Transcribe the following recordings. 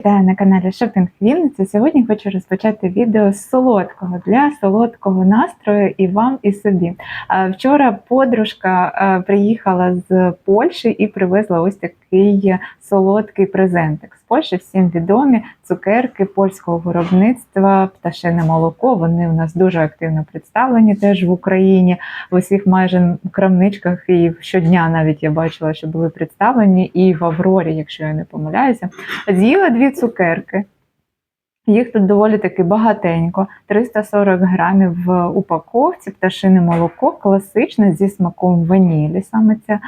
Вітаю на каналі Шопінг Вінниця. Сьогодні хочу розпочати відео з солодкого для солодкого настрою і вам, і собі. Вчора подружка приїхала з Польщі і привезла ось такий солодкий презентик. Польщі всім відомі цукерки польського виробництва, пташине молоко. Вони у нас дуже активно представлені теж в Україні. В усіх майже крамничках і щодня навіть я бачила, що були представлені, і в Аврорі, якщо я не помиляюся. З'їла дві цукерки. Їх тут доволі таки багатенько, 340 грамів в упаковці, пташине молоко, класичне зі смаком ванілі. Саме ця,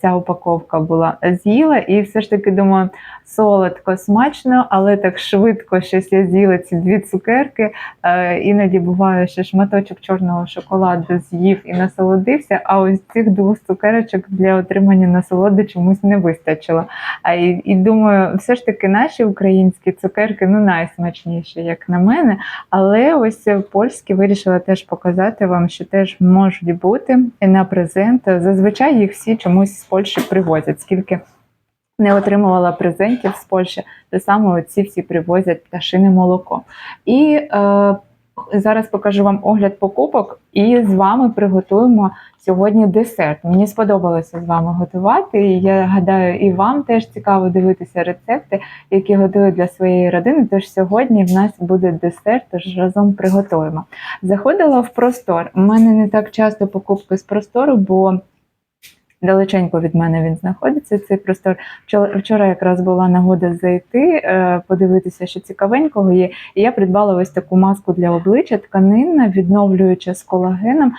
ця упаковка була з'їла, і все ж таки думаю, солодко, смачно, але так швидко щось я з'їла ці дві цукерки. Е, Іноді буває, що шматочок чорного шоколаду з'їв і насолодився, а ось цих двох цукерочок для отримання насолоди чомусь не вистачило. І, і думаю, все ж таки наші українські цукерки ну найсмачніші, як на мене. Але ось польські вирішила теж показати вам, що теж можуть бути на презент. Зазвичай їх всі чомусь з Польщі привозять, скільки. Не отримувала презентів з Польщі, то саме ці всі привозять пташине молоко. І е, зараз покажу вам огляд покупок, і з вами приготуємо сьогодні десерт. Мені сподобалося з вами готувати. і Я гадаю, і вам теж цікаво дивитися рецепти, які готую для своєї родини. Тож сьогодні в нас буде десерт, тож разом приготуємо. Заходила в простор. У мене не так часто покупки з простору, бо Далеченько від мене він знаходиться цей простор. Вчора, якраз була нагода зайти, е, подивитися, що цікавенького є. І я придбала ось таку маску для обличчя, тканинна, відновлююча з колагеном.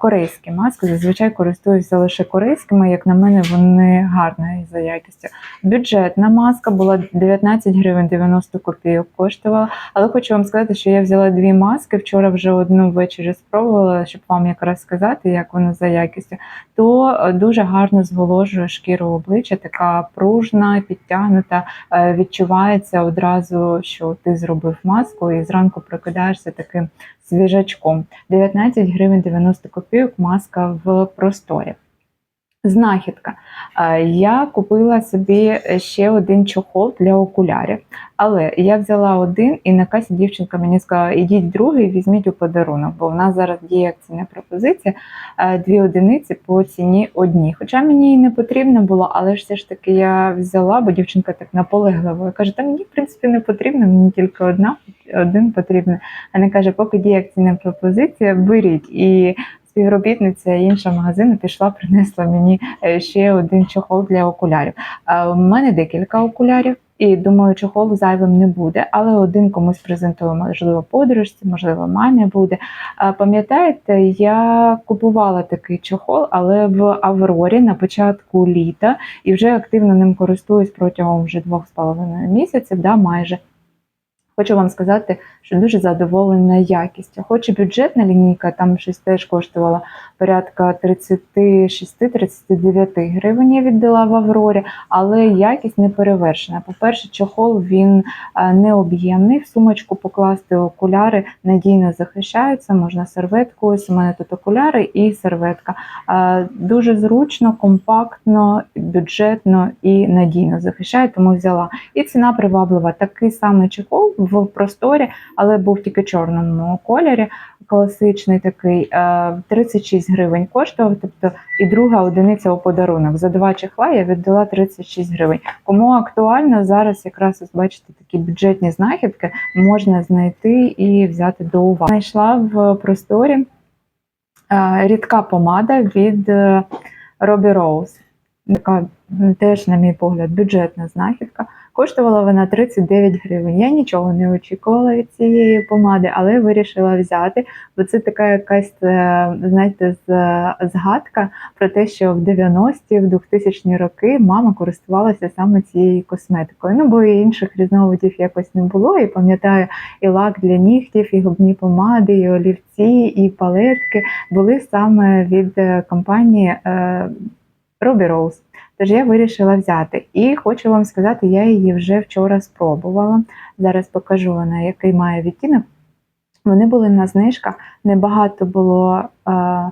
Корейські маски. Зазвичай користуюся лише корейськими. Як на мене, вони гарні за якістю. Бюджетна маска була 19 гривень 90 копійок коштувала. Але хочу вам сказати, що я взяла дві маски. Вчора вже одну ввечері спробувала, щоб вам якраз сказати, як вона за якістю. То е, дуже гарно зволожує шкіру обличчя, така пружна, підтягнута. Е, Відчувається одразу, що ти зробив маску, і зранку прокидаєшся таким свіжачком. 19 гривень 90 копійок маска в просторі. Знахідка. Е, Я купила собі ще один чохол для окулярів, але я взяла один, і на касі дівчинка мені сказала: ідіть другий, візьміть у подарунок, бо в нас зараз діє акційна пропозиція е, дві одиниці по ціні одні. Хоча мені і не потрібно було, але ж все ж таки я взяла, бо дівчинка так наполегливо каже: та мені в принципі не потрібно, мені тільки одна, один потрібен. Не каже, поки діє акційна пропозиція, беріть. І співробітниця іншого магазину пішла, принесла мені е, ще один чохол для окулярів. У мене декілька окулярів. І думаю, чохол зайвим не буде, але один комусь презентую, можливо, подружці, можливо, мамі буде. Пам'ятаєте, я купувала такий чохол, але в Аврорі на початку літа і вже активно ним користуюсь протягом вже двох з половиною місяців, да, майже. Хочу вам сказати, що дуже задоволена якістю. Хоч і бюджетна лінійка, там щось теж коштувала порядка 36-39 гривень. Я віддала в Аврорі, але якість не перевершена. По-перше, чохол він е, не об'ємний. В сумочку покласти окуляри надійно захищаються. Можна серветку. Ось у мене тут окуляри і серветка. Е, Дуже зручно, компактно, бюджетно і надійно захищає, тому взяла. І ціна приваблива. Такий самий чехол в просторі, але був тільки чорному кольорі. Класичний такий е, 36 гривень коштував. Тобто і друга одиниця у подарунок. За два чехла я віддала 36 гривень. Кому актуально зараз, якраз ось бачите, такі бюджетні знахідки можна знайти і взяти до уваги. Знайшла в просторі е, рідка помада від е, Robbie Rose. Така теж, на мій погляд, бюджетна знахідка. Коштувала вона 39 гривень. Я нічого не очікувала від цієї помади, але вирішила взяти, бо це така якась, е, знаєте, згадка про те, що в 90-ті, в 2000-ні роки мама користувалася саме цією косметикою. Ну, бо і інших різновидів якось не було. І пам'ятаю, і лак для нігтів, і губні помади, і олівці, і палетки були саме від е, компанії е, Ruby Rose. Тож я вирішила взяти. І хочу вам сказати, я її вже вчора спробувала. Зараз покажу вона, який має відтінок. Вони були на знижках, небагато було е,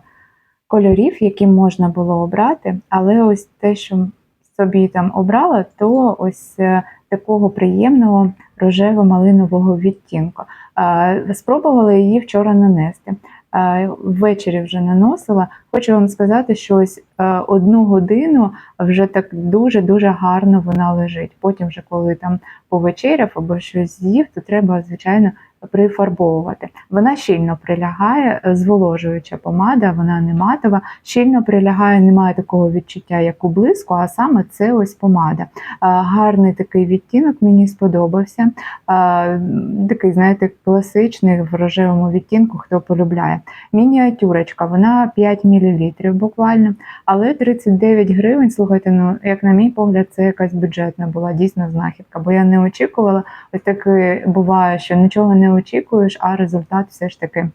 кольорів, які можна було обрати, але ось те, що собі там обрала, то ось е, такого приємного рожево-малинового відтінку. Е, Спробувала її вчора нанести. Е, Ввечері вже наносила. Хочу вам сказати, що ось е, одну годину вже так дуже-дуже гарно вона лежить. Потім, вже коли там повечеряв або щось з'їв, то треба, звичайно, прифарбовувати. Вона щільно прилягає, е, зволожуюча помада, вона не матова, щільно прилягає, немає такого відчуття, як у блиску, а саме це ось помада. Гарний такий відтінок мені сподобався. Такий, знаєте, класичний в рожевому відтінку, хто полюбляє. Мініатюрочка, вона 5 мл буквально, але 39 гривень. Слухайте, ну як на мій погляд, це якась бюджетна була дійсно знахідка, бо я не очікувала. Ось таке буває, що нічого не очікуєш, а результат все ж таки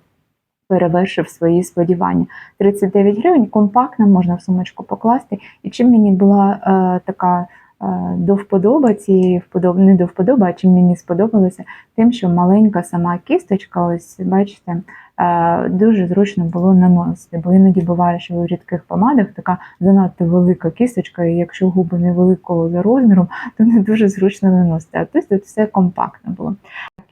перевершив свої сподівання. 39 гривень, компактна, можна в сумочку покласти. І чим мені була е, така е, до вподоби цієї вподоб... не до вподоби, а чим мені сподобалося, тим, що маленька сама кісточка, ось бачите, е, дуже зручно було наносити. Бо іноді буває, що в рідких помадах така занадто велика кісточка, і якщо губи невеликого за розміром, то не дуже зручно наносити. А тут все компактно було.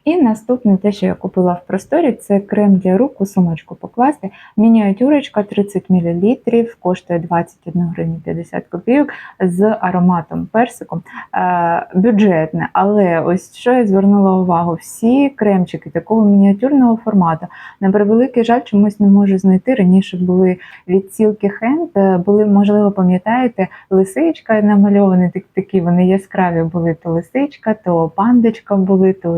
І наступне те, що я купила в просторі, це крем для рук у сумочку покласти. Мініатюрочка 30 мл, коштує 21 гривні 50 копійок з ароматом персиком. Е, бюджетне, але ось що я звернула увагу: всі кремчики такого мініатюрного формату. На превеликий жаль, чомусь не можу знайти. Раніше були відсілки хенд, е, були, можливо, пам'ятаєте, лисичка намальовані, так- такі вони яскраві були то лисичка, то пандочка були, то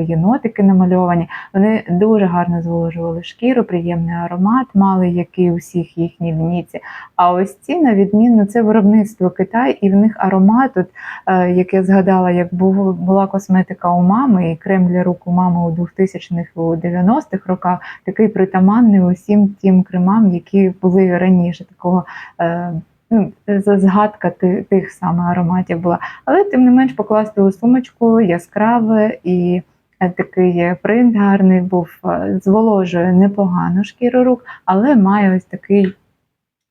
єнотики намальовані. Вони дуже гарно зволожували шкіру, приємний аромат, мали який у всіх їхній лінійці. А ось ці, на відміну, це виробництво Китай, і в них аромат, от, е, як я згадала, як була косметика у мами, і крем для рук у мами у 2000-х, у 90-х роках, такий притаманний усім тим кремам, які були раніше такого. Е, Ну, згадка ти- тих саме ароматів була. Але тим не менш покласти у сумочку яскраве і такий принт гарний був, е, зволожує непогано шкіру рук, але має ось такий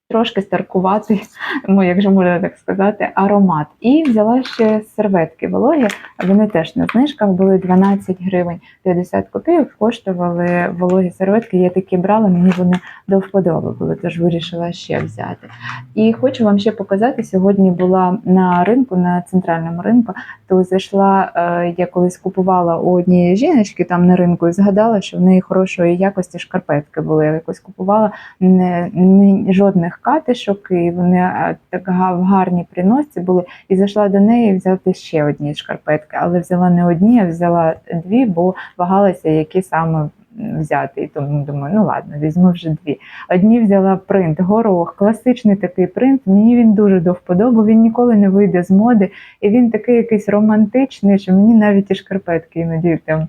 трошки старкуватий, ну, якщо можна так сказати, аромат. І взяла ще серветки вологі. Вони теж на знижках були 12 гривень 50 копійок, коштували вологі серветки. Я такі брала, мені вони до вподоби були, тож вирішила ще взяти. І хочу вам ще показати, сьогодні була на ринку, на центральному ринку, то зайшла, е, я колись купувала у однієї жіночки там на ринку і згадала, що в неї хорошої якості шкарпетки були. Я якось купувала не, не жодних катишок, і вони е, так в гарній приносці були. І зайшла до неї взяти ще одні шкарпетки, але взяла не одні, а взяла дві, бо вагалася, які саме взяти. І тому думаю, ну ладно, візьму вже дві. Одні взяла принт, горох, класичний такий принт. Мені він дуже до вподоби, він ніколи не вийде з моди. І він такий якийсь романтичний, що мені навіть і шкарпетки іноді там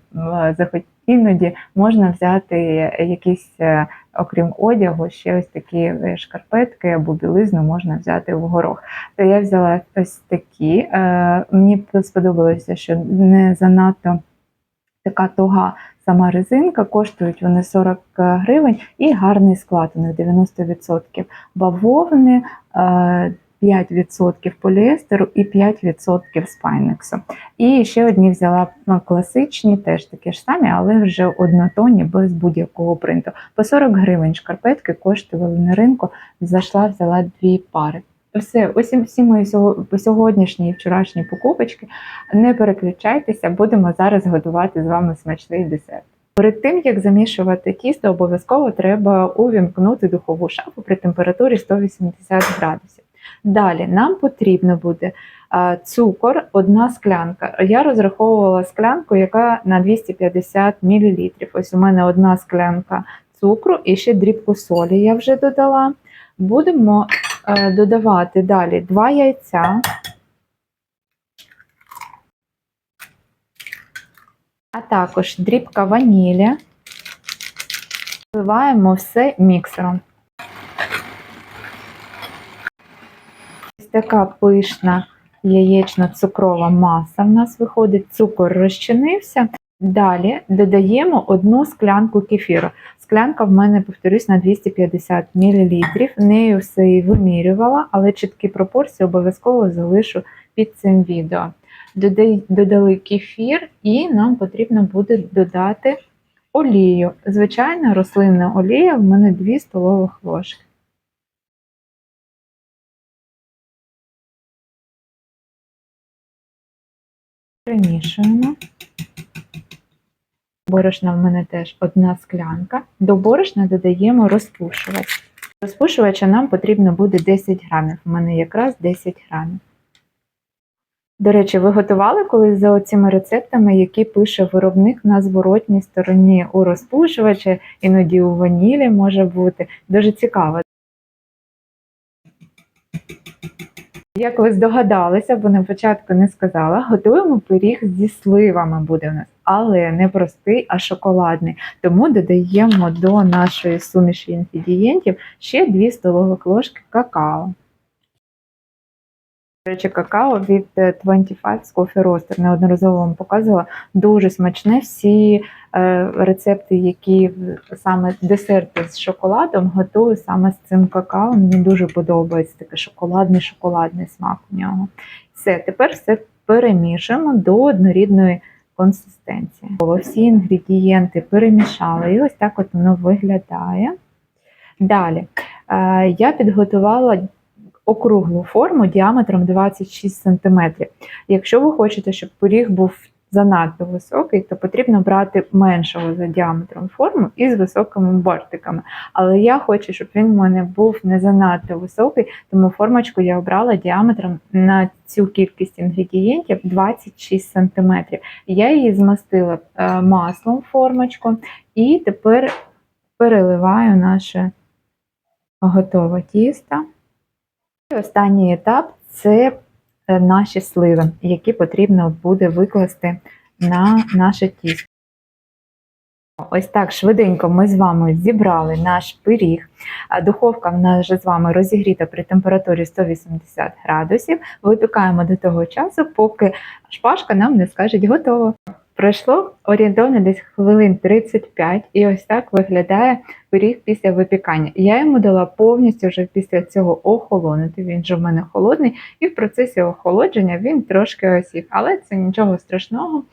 захотіли. Іноді можна взяти якісь, е, окрім одягу, ще ось такі е, шкарпетки або білизну можна взяти в горох. То я взяла ось такі. Е, Мені сподобалося, що не занадто така туга сама резинка, коштують вони 40 гривень і гарний склад, у них 90% бавовни. Е, 5% поліестеру і 5% спайнексу. І ще одні взяла ну, класичні, теж такі ж самі, але вже однотонні, без будь-якого принту. По 40 гривень шкарпетки коштували на ринку. Зайшла, взяла дві пари. Все, ось всі мої сьогоднішні і вчорашні покупочки. Не переключайтеся, будемо зараз готувати з вами смачний десерт. Перед тим як замішувати тісто, обов'язково треба увімкнути духову шафу при температурі 180 градусів. Далі нам потрібно буде цукор, одна склянка. Я розраховувала склянку, яка на 250 мл. Ось у мене одна склянка цукру і ще дрібку солі я вже додала. Будемо е, додавати далі два яйця. А також дрібка ванілі. Вливаємо все міксером. Така пишна яєчно-цукрова маса в нас виходить, цукор розчинився. Далі додаємо одну склянку кефіру. Склянка в мене, повторюсь, на 250 мл. Нею все і вимірювала, але чіткі пропорції обов'язково залишу під цим відео. додали кефір, і нам потрібно буде додати олію. Звичайна рослинна олія в мене 2 столових ложки. Перемішуємо. Борошна в мене теж одна склянка. До борошна додаємо розпушувач. Розпушувача нам потрібно буде 10 грамів. У мене якраз 10 грамів. До речі, ви готували колись за оціми рецептами, які пише виробник на зворотній стороні у розпушувачі, іноді у ванілі може бути. Дуже цікаво. Як ви здогадалися, бо на початку не сказала, готуємо пиріг зі сливами буде у нас, але не простий, а шоколадний. Тому додаємо до нашої суміші інгредієнтів ще 2 столових ложки какао. Речі, какао від е, 25 Coffee Roaster. Неодноразово вам показувала. Дуже смачне. Всі е, рецепти, які саме десерти з шоколадом, готую саме з цим какао. Мені дуже подобається такий шоколадний шоколадний смак у нього. Все, тепер все перемішуємо до однорідної консистенції. Всі інгредієнти перемішали, і ось так от воно виглядає. Далі е, я підготувала округлу форму діаметром 26 см. Якщо ви хочете, щоб пиріг був занадто високий, то потрібно брати меншого за діаметром форму і з високими бортиками. Але я хочу, щоб він в мене був не занадто високий, тому формочку я обрала діаметром на цю кількість інгредієнтів 26 см. Я її змастила е, маслом формочку і тепер переливаю наше готове тісто. Останній етап це е, наші сливи, які потрібно буде викласти на наше тісто. Ось так швиденько ми з вами зібрали наш пиріг. Духовка в нас вже з вами розігріта при температурі 180 градусів. Випікаємо до того часу, поки шпажка нам не скаже готово. Пройшло орієнтовно десь хвилин 35, і ось так виглядає пиріг після випікання. Я йому дала повністю вже після цього охолонути. Він же в мене холодний, і в процесі охолодження він трошки осів. Але це нічого страшного.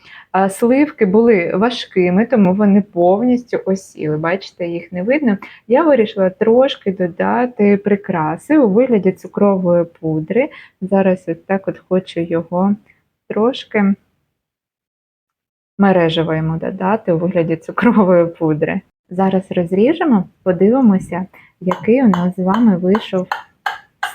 Сливки були важкими, тому вони повністю осіли. Бачите, їх не видно. Я вирішила трошки додати прикраси у вигляді цукрової пудри. Зараз ось так от хочу його трошки мережево йому додати у вигляді цукрової пудри. Зараз розріжемо, подивимося, який у нас з вами вийшов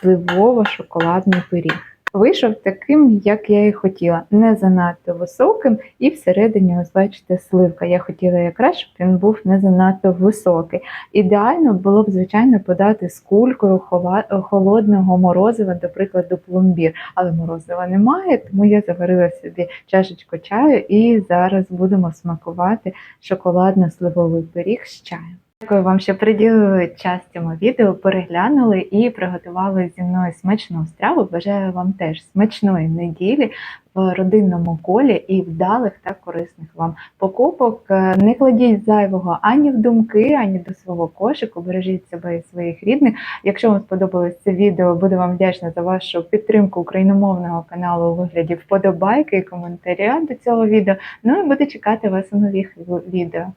сливово-шоколадний пиріг. Вийшов таким, як я і хотіла, не занадто високим, і всередині, ось бачите, сливка. Я хотіла якраз, щоб він був не занадто високий. Ідеально було б, звичайно, подати з кулькою холодного морозива, до прикладу, пломбір. Але морозива немає, тому я заварила собі чашечку чаю і зараз будемо смакувати шоколадно-сливовий пиріг з чаєм. Дякую вам, що приділили час цьому відео, переглянули і приготували зі мною смачну страву. Бажаю вам теж смачної неділі в родинному колі і вдалих та корисних вам покупок. Е, Не кладіть зайвого ані в думки, ані до свого кошику. Бережіть себе і своїх рідних. Якщо вам сподобалось це відео, буду вам вдячна за вашу підтримку україномовного каналу у вигляді вподобайки і коментаря до цього відео. Ну і буду чекати вас у нових відео.